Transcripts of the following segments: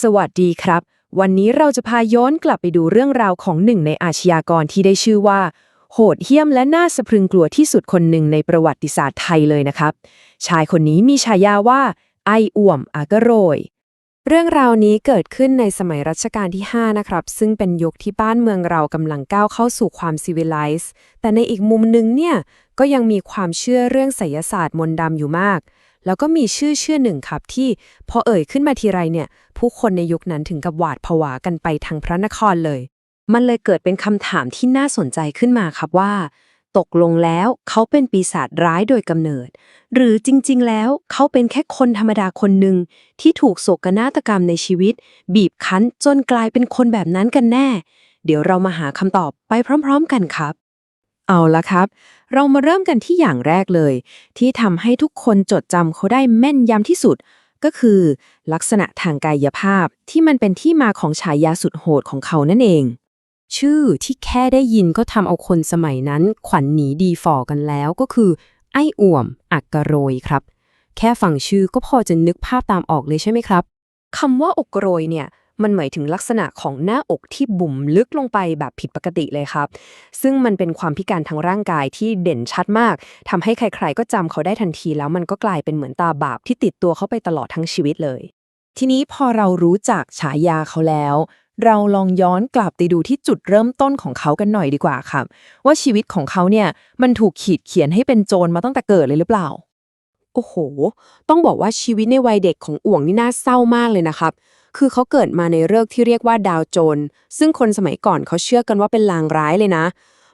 สวัสดีครับ วันนี้เราจะพาย้อนกลับไปดูเรื่องราวของหนึ่งในอาชญากรที่ได้ชื่อว่า โหดเหี้ยมและน่าสะพรึงกลัวที่สุดคนหนึ่งในประวัติศาสตร์ไทยเลยนะครับ ชายคนนี้มีฉายาว่า ไออ่วมอากโรย เรื่องราวนี้เกิดขึ้นในสมัยรัชกาลที่ 5 นะครับ ซึ่งเป็นยุคที่บ้านเมืองเรากำลังก้าวเข้าสู่ความซีวิลไลซ์แต่ในอีกมุมหนึงเนี่ยก็ยังมีความเชื่อเรื่องไสยศาสตร์มนต์ดำอยู่มาก แล้วก็มีชื่อชื่อหนึ่งครับที่พอเอ่ยขึ้นมาทีไรเนี่ย ผู้คนในยุคนั้นถึงกับหวาดผวากันไปทางพระนครเลย มันเลยเกิดเป็นคำถามที่น่าสนใจขึ้นมาครับว่า ตกลงแล้วเขาเป็นปีศาจร้ายโดยกำเนิด หรือจริงๆ แล้วเขาเป็นแค่คนธรรมดาคนหนึ่งที่ถูกโศกนาฏกรรมในชีวิต บีบคั้นจนกลายเป็นคนแบบนั้นกันแน่ เดี๋ยวเรามาหาคำตอบไปพร้อม ๆ กันครับ เอาละครับ เรามาเริ่มกันที่อย่างแรกเลย ที่ทำให้ทุกคนจดจำเขาได้แม่นยำที่สุด ก็คือ ลักษณะทางกายภาพที่มันเป็นที่มาของฉายาสุดโหดของเขานั่นเอง ชื่อที่แค่ได้ยินก็ทำเอาคนสมัยนั้น ขวัญหนีดีฝ่อกันแล้วก็คือ ไอ้อ่วม อักกะโรยครับ แค่ฟังชื่อก็พอจะนึกภาพตามออกเลยใช่ไหมครับคำว่าอกโรยเนี่ย มันหมายถึงลักษณะของหน้าอกที่บุ๋มลึกลงไปแบบผิดปกติเลยครับ ซึ่งมันเป็นความพิการทางร่างกายที่เด่นชัดมากทำให้ใครๆ ก็จำเขาได้ทันทีแล้วมันก็กลายเป็นเหมือนตาบาปที่ติดตัวเขาไปตลอดทั้งชีวิตเลย ทีนี้พอเรารู้จักฉายาเขาแล้ว เราลองย้อนกลับไปดูที่จุดเริ่มต้นของเขากันหน่อยดีกว่าครับ ว่าชีวิตของเขาเนี่ยมันถูกขีดเขียนให้เป็นโจรมาตั้งแต่เกิดเลยหรือเปล่า โอ้โห ต้องบอกว่าชีวิตในวัยเด็กของอ่วงนี่น่าเศร้ามากเลยนะครับ คือเขาเกิดมาในเลิกที่เรียกว่าดาวโจร ซึ่งคนสมัยก่อนเขาเชื่อกันว่าเป็นลางร้ายเลยนะ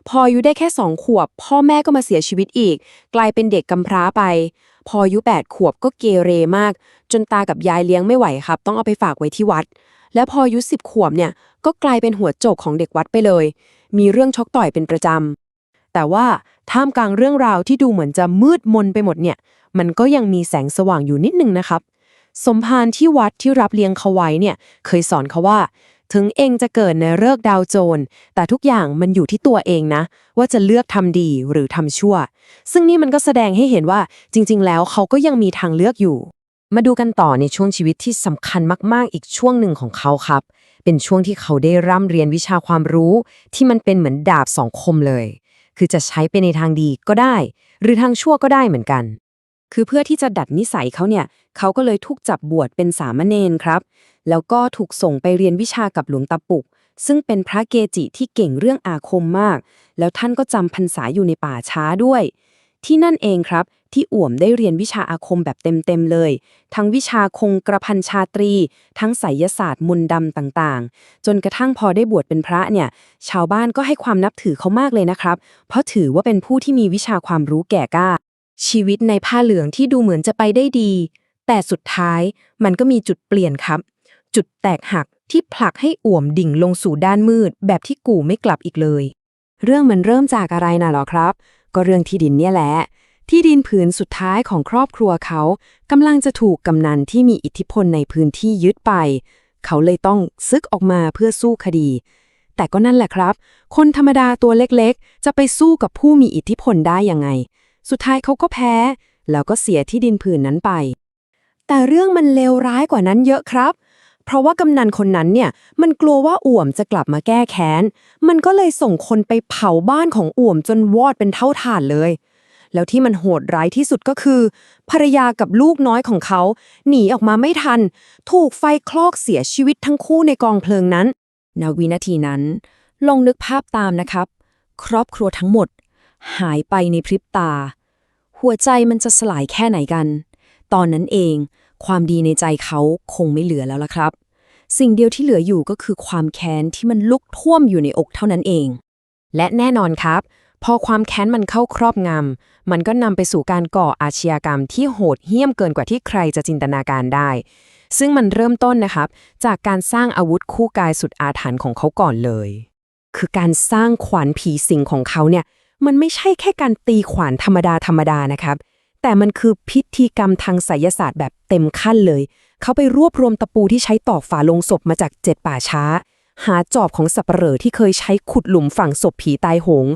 พออายุได้แค่สองขวบ พ่อแม่ก็มาเสียชีวิตอีก กลายเป็นเด็กกำพร้าไป พออายุแปดขวบก็เกเรมาก จนตากับยายเลี้ยงไม่ไหวครับ ต้องเอาไปฝากไว้ที่วัด แล้วพออายุสิบขวบเนี่ย ก็กลายเป็นหัวโจกของเด็กวัดไปเลย มีเรื่องชกต่อยเป็นประจำแต่ว่าท่ามกลางเรื่องราวที่ดูเหมือนจะมืดมนไปหมดเนี่ย มันก็ยังมีแสงสว่างอยู่นิดนึงนะครับ สมภารที่วัดที่รับเลี้ยงเขาไว้เนี่ย เคยสอนเขาว่า ถึงเองจะเกิดในเลิกดาวโจร แต่ทุกอย่างมันอยู่ที่ตัวเองนะ ว่าจะเลือกทำดีหรือทำชั่ว ซึ่งนี่มันก็แสดงให้เห็นว่าจริง ๆ แล้วเขาก็ยังมีทางเลือกอยู่ มาดูกันต่อในช่วงชีวิตที่สำคัญมาก ๆ อีกช่วงหนึ่งของเขาครับ เป็นช่วงที่เขาได้ร่ำเรียนวิชาความรู้ ที่มันเป็นเหมือนดาบสองคมเลยคือจะใช้ไปในทางดีก็ได้ หรือทางชั่วก็ได้เหมือนกัน คือเพื่อที่จะดัดนิสัยเขาเนี่ย เขาก็เลยถูกจับบวชเป็นสามเณรครับ แล้วก็ถูกส่งไปเรียนวิชากับหลวงตาปุก ซึ่งเป็นพระเกจิที่เก่งเรื่องอาคมมาก แล้วท่านก็จำพรรษาอยู่ในป่าช้าด้วย ที่นั่นเองครับ ที่อ่วมได้เรียนวิชาอาคมแบบเต็มๆเลย ทั้งวิชาคงกระพันชาตรี ทั้งไสยศาสตร์มนต์ดำต่างๆ จนกระทั่งพอได้บวชเป็นพระเนี่ย ชาวบ้านก็ให้ความนับถือเขามากเลยนะครับ เพราะถือว่าเป็นผู้ที่มีวิชาความรู้แก่กล้า ชีวิตในผ้าเหลืองที่ดูเหมือนจะไปได้ดี แต่สุดท้ายมันก็มีจุดเปลี่ยนครับ จุดแตกหักที่ผลักให้อ่วมดิ่งลงสู่ด้านมืด แบบที่กู่ไม่กลับอีกเลย เรื่องมันเริ่มจากอะไรน่ะหรอครับ ก็เรื่องที่ดินเนี่ยแหละ ที่ดินผืนสุดท้ายของครอบครัวเขากำลังจะถูกกำนันที่มีอิทธิพลในพื้นที่ยึดไป เขาเลยต้องซึกออกมาเพื่อสู้คดีแต่ก็นั่นแหละครับ คนธรรมดาตัวเล็กๆ จะไปสู้กับผู้มีอิทธิพลได้ยังไง สุดท้ายเขาก็แพ้ แล้วก็เสียที่ดินผืนนั้นไป แต่เรื่องมันเลวร้ายกว่านั้นเยอะครับ เพราะว่ากำนันคนนั้นเนี่ย มันกลัวว่าอ่วมจะกลับมาแก้แค้น มันก็เลยส่งคนไปเผาบ้านของอ่วมจนวอดเป็นเท่าฐานเลยแล้วที่มันโหดร้ายที่สุดก็คือ ภรรยากับลูกน้อยของเขา หนีออกมาไม่ทัน ถูกไฟคลอกเสียชีวิตทั้งคู่ในกองเพลิงนั้นณวินาทีนั้น ลองนึกภาพตามนะครับ ครอบครัวทั้งหมด หายไปในพริบตา หัวใจมันจะสลายแค่ไหนกัน ตอนนั้นเอง ความดีในใจเขาคงไม่เหลือแล้วล่ะครับ สิ่งเดียวที่เหลืออยู่ก็คือความแค้นที่มันลุกท่วมอยู่ในอกเท่านั้นเอง และแน่นอนครับ พอความแค้นมันเข้าครอบงำมันก็นำไปสู่การก่ออาชญากรรมที่โหดเหี้ยมเกินกว่าที่ใครจะจินตนาการได้ ซึ่งมันเริ่มต้นนะครับ จากการสร้างอาวุธคู่กายสุดอาถรรพ์ของเขาก่อนเลย คือการสร้างขวานผีสิงของเขาเนี่ย มันไม่ใช่แค่การตีขวานธรรมดาธรรมดานะครับ แต่มันคือพิธีกรรมทางไสยศาสตร์แบบเต็มขั้นเลย เขาไปรวบรวมตะปูที่ใช้ตอกฝาลงศพมาจากเจ็ดป่าช้า หาจอบของสับปเหร่อที่เคยใช้ขุดหลุมฝังศพผีตายโหง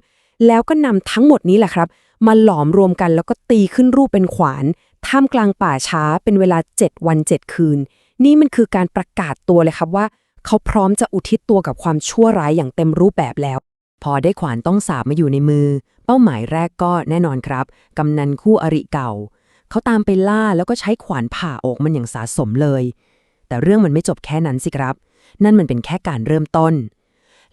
แล้วก็นำทั้งหมดนี้แหละครับ มาหลอมรวมกันแล้วก็ตีขึ้นรูปเป็นขวาน ท่ามกลางป่าช้าเป็นเวลา 7 วัน 7 คืน นี่มันคือการประกาศตัวเลยครับว่า เขาพร้อมจะอุทิศตัวกับความชั่วร้ายอย่างเต็มรูปแบบแล้ว พอได้ขวานต้องสาบมาอยู่ในมือ เป้าหมายแรกก็แน่นอนครับ กำนันคู่อริเก่า เขาตามไปล่าแล้วก็ใช้ขวานผ่าอกมันอย่างสาสมเลย แต่เรื่องมันไม่จบแค่นั้นสิครับ นั่นมันเป็นแค่การเริ่มต้น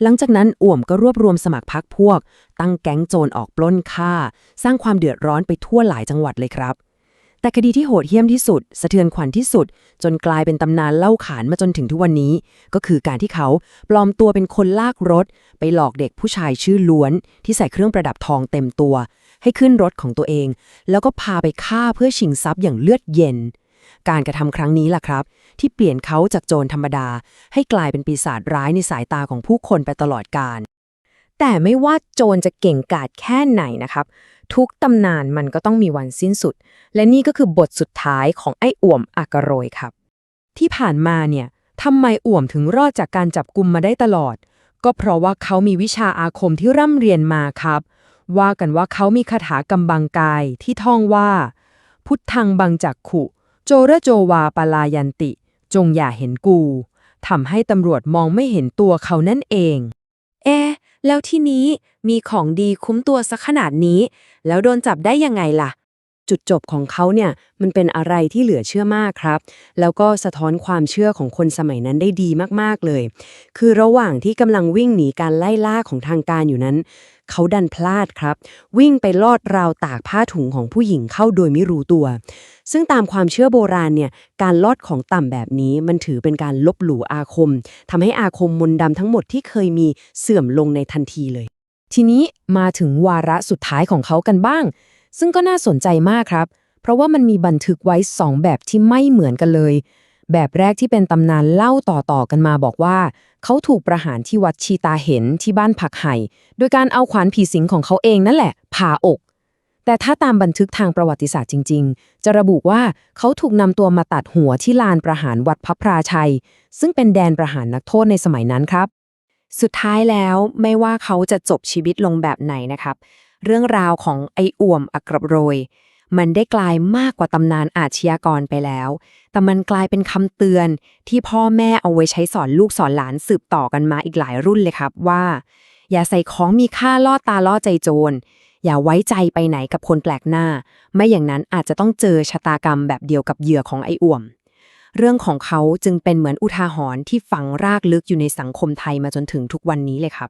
หลังจากนั้นอ่วมก็รวบรวมสมัครพรรคพวก ตั้งแก๊งโจรออกปล้นฆ่า สร้างความเดือดร้อนไปทั่วหลายจังหวัดเลยครับ แต่คดีที่โหดเหี้ยมที่สุด สะเทือนขวัญที่สุด จนกลายเป็นตำนานเล่าขานมาจนถึงทุกวันนี้ ก็คือการที่เขาปลอมตัวเป็นคนลากรถ ไปหลอกเด็กผู้ชายชื่อล้วน ที่ใส่เครื่องประดับทองเต็มตัว ให้ขึ้นรถของตัวเอง แล้วก็พาไปฆ่าเพื่อชิงทรัพย์อย่างเลือดเย็น การกระทำครั้งนี้ล่ะครับ ที่เปลี่ยนเขาจากโจรธรรมดา ให้กลายเป็นปีศาจร้ายในสายตาของผู้คนไปตลอดกาล แต่ไม่ว่าโจรจะเก่งกาจแค่ไหนนะครับ ทุกตำนานมันก็ต้องมีวันสิ้นสุด และนี่ก็คือบทสุดท้ายของไอ้อ่วมอากาโรยครับ ที่ผ่านมาเนี่ยทำไมอ่วมถึงรอดจากการจับกุมมาได้ตลอด ก็เพราะว่าเขามีวิชาอาคมที่ร่ำเรียนมาครับ ว่ากันว่าเขามีคาถากำบังกายที่ท่องว่า พุทธังบังจักขุ โจระโจวาปลายันติ จงอย่าเห็นกูทำให้ตำรวจมองไม่เห็นตัวเขานั่นเอง แล้วที่นี้มีของดีคุ้มตัวสักขนาดนี้ แล้วโดนจับได้ยังไงล่ะ จุดจบของเขาเนี่ยมันเป็นอะไรที่เหลือเชื่อมากครับ แล้วก็สะท้อนความเชื่อของคนสมัยนั้นได้ดีมากๆเลย คือระหว่างที่กำลังวิ่งหนีการไล่ล่าของทางการอยู่นั้น เขาดันพลาดครับ วิ่งไปลอดราวตากผ้าถุงของผู้หญิงเข้าโดยไม่รู้ตัว ซึ่งตามความเชื่อโบราณเนี่ยการลอดของต่ำแบบนี้มันถือเป็นการลบหลู่อาคมทำให้อาคมมนต์ดำทั้งหมดที่เคยมีเสื่อมลงในทันทีเลย ทีนี้มาถึงวาระสุดท้ายของเขากันบ้าง ซึ่งก็น่าสนใจมากครับ เพราะว่ามันมีบันทึกไว้สองแบบที่ไม่เหมือนกันเลย แบบแรกที่เป็นตำนานเล่าต่อๆกันมาบอกว่า เขาถูกประหารที่วัดชีตาเห็นที่บ้านผักไห่ โดยการเอาขวานผีสิงของเขาเองนั่นแหละผ่าอก แต่ถ้าตามบันทึกทางประวัติศาสตร์จริง ๆ จะระบุว่าเขาถูกนำตัวมาตัดหัวที่ลานประหารวัดพระพราชัย ซึ่งเป็นแดนประหารนักโทษในสมัยนั้นครับสุดท้ายแล้วไม่ว่าเขาจะจบชีวิตลงแบบไหนนะครับ เรื่องราวของไอ้อ่วมอักระโรย มันได้กลายมากกว่าตำนานอาชญากรไปแล้ว แต่มันกลายเป็นคำเตือนที่พ่อแม่เอาไว้ใช้สอนลูกสอนหลานสืบต่อกันมาอีกหลายรุ่นเลยครับว่า อย่าใส่ของมีค่าล่อตาล่อใจโจรอย่าไว้ใจไปไหนกับคนแปลกหน้า ไม่อย่างนั้นอาจจะต้องเจอชะตากรรมแบบเดียวกับเหยื่อของไอ้อ่วม เรื่องของเขาจึงเป็นเหมือนอุทาหรณ์ที่ฝังรากลึกอยู่ในสังคมไทยมาจนถึงทุกวันนี้เลยครับ